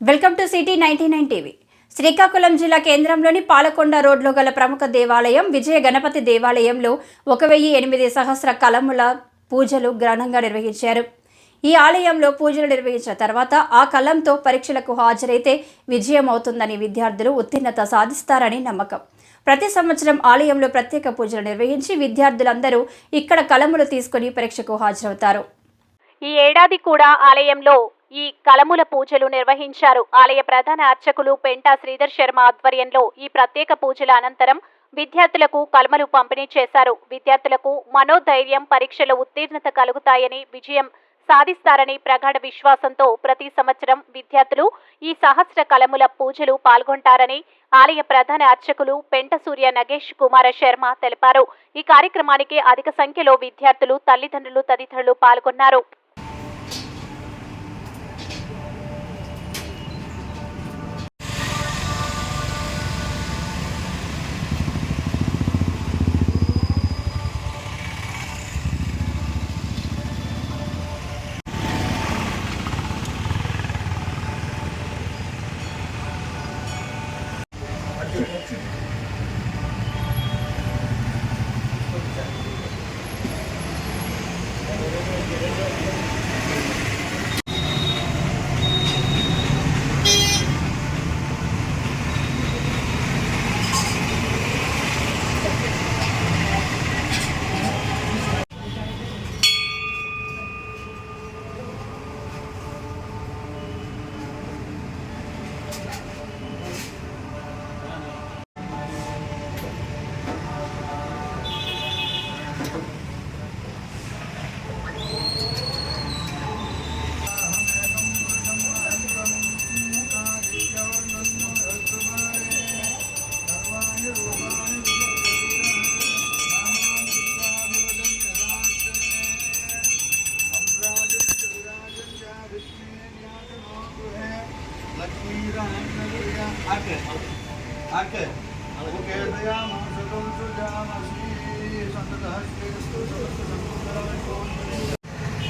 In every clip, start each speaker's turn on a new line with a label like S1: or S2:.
S1: Welcome to city ninety nine TV. Srikakulam జిల్లా కేంద్రంలోని పాలకొండ రోడ్లో గల ప్రముఖ దేవాలయం విజయ గణపతి దేవాలయంలో ఒక వెయ్యి ఎనిమిది సహస్ర కలముల పూజలు ఘనంగా నిర్వహించారు. ఈ ఆలయంలో పూజలు నిర్వహించిన తర్వాత ఆ కలంతో పరీక్షలకు హాజరైతే విజయం అవుతుందని విద్యార్థులు ఉత్తీర్ణత సాధిస్తారని నమ్మకం. ప్రతి సంవత్సరం ఆలయంలో ప్రత్యేక పూజలు నిర్వహించి విద్యార్థులందరూ ఇక్కడ కలములు తీసుకొని పరీక్షకు హాజరవుతారు.
S2: ఈ ఏడాది కూడా ఆలయంలో ఈ కలముల పూజలు నిర్వహించారు. ఆలయ ప్రధాన అర్చకులు పెంటా శ్రీధర్ శర్మ ఆధ్వర్యంలో ఈ ప్రత్యేక పూజల అనంతరం విద్యార్థులకు కలమలు పంపిణీ చేశారు. విద్యార్థులకు మనోధైర్యం పరీక్షల ఉత్తీర్ణత కలుగుతాయని విజయం సాధిస్తారని ప్రగాఢ విశ్వాసంతో ప్రతి సంవత్సరం విద్యార్థులు ఈ సహస్ర కలముల పూజలు పాల్గొంటారని ఆలయ ప్రధాన అర్చకులు పెంట సూర్య నగేష్ కుమార శర్మ తెలిపారు. ఈ కార్యక్రమానికి అధిక సంఖ్యలో విద్యార్థులు తల్లిదండ్రులు తదితరులు పాల్గొన్నారు. Thank you.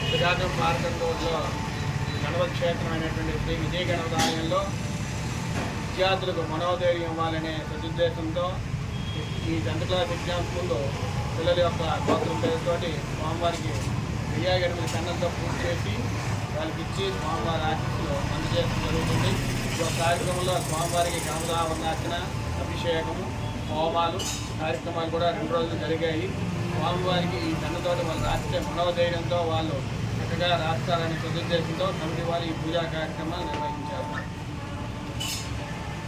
S3: శ్రీకాకుళం మార్గం రోడ్లో గణపతి క్షేత్రం అయినటువంటి శ్రీ విజయ గణపతి ఆలయంలో విద్యార్థులకు మనోధైర్యం ఇవ్వాలనే సదుద్దేశంతో ఈ టెన్త్ క్లాస్ ఎగ్జామ్స్ ముందు పిల్లల యొక్క గోత్రం పేరుతోటి స్వామివారికి విజయ గణపతి కన్నంతో పూర్తి చేసి వాళ్ళకి ఇచ్చి స్వామివారి ఆశీస్సులు అందజేయడం జరుగుతుంది. ఈ యొక్క కార్యక్రమంలో స్వామివారికి కామదావర్ణార్చన అభిషేకము హోమాలు కార్యక్రమాలు కూడా రెండు రోజులు జరిగాయి. స్వామివారికి ఈ దండతోటి వాళ్ళు రాస్తే మనోధైర్యంతో వాళ్ళు చక్కగా రాస్తారనే సదుద్దేశంతో కమిటీ వారు ఈ పూజా కార్యక్రమాలు నిర్వహించారు.